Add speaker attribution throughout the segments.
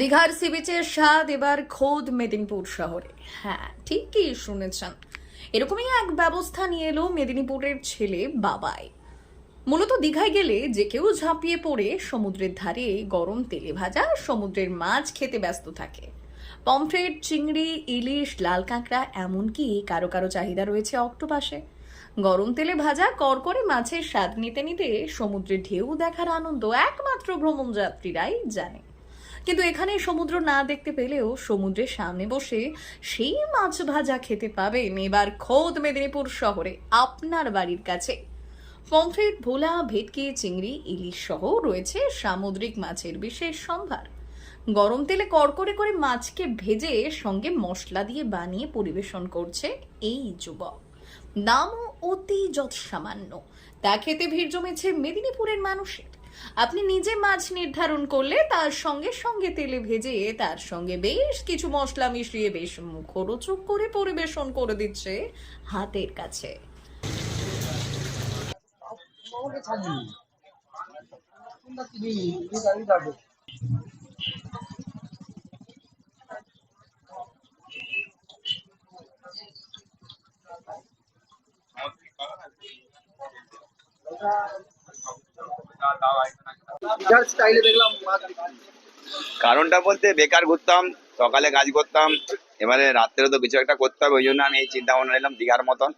Speaker 1: দীঘার সি বিচের স্বাদ এবার খোদ মেদিনীপুর শহরে। হ্যাঁ ঠিকই শুনেছেন। এরকমই এক ব্যবস্থা নিয়ে এলো মেদিনীপুরের ছেলে বাবাই। মূলত দীঘায় গেলে যে কেউ ঝাঁপিয়ে পড়ে সমুদ্রের ধারে গরম তেলে ভাজা সমুদ্রের মাছ খেতে ব্যস্ত থাকে। পমফ্রেট, চিংড়ি, ইলিশ, লাল কাঁকড়া, এমনকি কারও কারও চাহিদা রয়েছে অক্টোপাসে। গরম তেলে ভাজা করকরে মাছের স্বাদ নিতে নিতে সমুদ্রের ঢেউ দেখার আনন্দ একমাত্র ভ্রমণ যাত্রীরাই জানে। কিন্তু এখানে সমুদ্র না দেখতে পেলেও সমুদ্রের সামনে বসে সেই মাছ ভাজা খেতে পাবেন এবার খোদ মেদিনীপুর শহরে আপনার বাড়ির কাছে। পমফ্রেট, ভোলা, ভেটকি, চিংড়ি, ইলিশ সহ রয়েছে সামুদ্রিক মাছের বিশেষ সম্ভার। গরম তেলে কড়কড়ে করে মাছকে ভেজে সঙ্গে মশলা দিয়ে বানিয়ে পরিবেশন করছে এই যুবক। দামও অতি যৎসামান্য। তা খেতে ভিড় জমেছে মেদিনীপুরের মানুষের। আপনি নিজে মাছ নির্ধারণ করলে তার সঙ্গে সঙ্গে তেলে ভেজে তার সঙ্গে বেশ কিছু মশলা মিশিয়ে বেশ মুখরোচক করে পরিবেশন করে দিচ্ছে হাতের কাছে।
Speaker 2: আমাকে ছাড়িনি
Speaker 3: কারণটা বলতে বেকার ঘুরতাম, সকালে কাজ করতাম, এবারে রাত্রে তো কিছু একটা করতে হবে, ওই জন্য আমি এই চিন্তা ভাবনা নিলাম দীঘার মতন।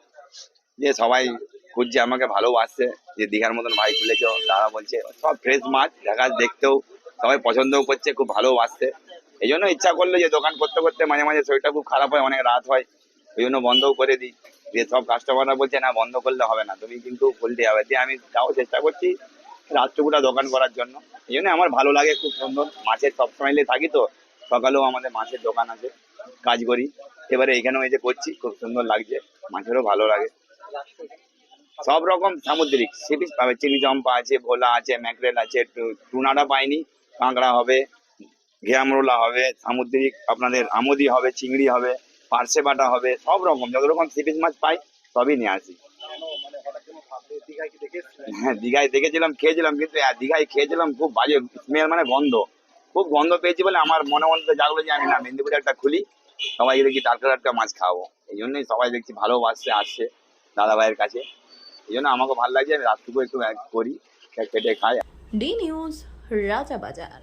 Speaker 3: যে সবাই খুঁজছে, আমাকে ভালোবাসছে যে দীঘার মতন ভাই খুলেছ তারা বলছে, সব ফ্রেশ মাছ, দেখা দেখতেও। সবাই পছন্দও করছে, খুব ভালোবাসছে এই জন্য ইচ্ছা করল যে দোকান করতে করতে মাঝে মাঝে শরীরটা খুব খারাপ হয়, অনেক রাত হয়, ওই জন্য বন্ধও করে দিই। যে সব কাস্টমাররা বলছে, না, বন্ধ করলে হবে না, তুমি কিন্তু খুলতে হবে। দিয়ে আমি তাও চেষ্টা করছি রাত্রপুরা দোকান করার জন্য। এই জন্য আমার ভালো লাগে খুব সুন্দর। মাছের সবসময় থাকি তো, সকালেও আমাদের মাছের দোকান আছে, কাজ করি। এবারে এখানেও এই যে করছি, খুব সুন্দর লাগছে, মাছেরও ভালো লাগে। সব রকম সামুদ্রিক সিপিস পাবে চিনি চম্পা আছে, ভোলা আছে, ম্যাকরেল আছে টুনাটা পাইনি, কাঁকড়া হবে ঘেরামরোলা হবে, সামুদ্রিক আপনাদের আমদি হবে, চিংড়ি হবে পার্সে বাটা হবে, সব রকম, যত রকম সিপিস মাছ পাই, সবই নিয়ে আসি
Speaker 2: মানে হঠাৎ করে ভাবলে দীঘায় কি দেখে এসেছিলেন?
Speaker 3: হ্যাঁ দীঘায় দেখেছিলাম খেয়েছিলাম কিন্তু আহ, দীঘায় খেয়েছিলাম খুব বাজে স্মেল মানে গন্ধ। খুব গন্ধ পেয়েছি বলে আমার মনে মনে জাগলো যে আমি না মেদিনীপুরে একটা খুলি সবাই দেখি টাটকা টাটকা মাছ খাব এই জন্যই সবাই দেখছি ভালোবাসছে আসছে দাদা ভাইয়ের কাছে। এই জন্য আমাকে ভালো লাগছে আমি রাতটুকু একটু এক করি খেটে খাই।
Speaker 1: D news Rajabazar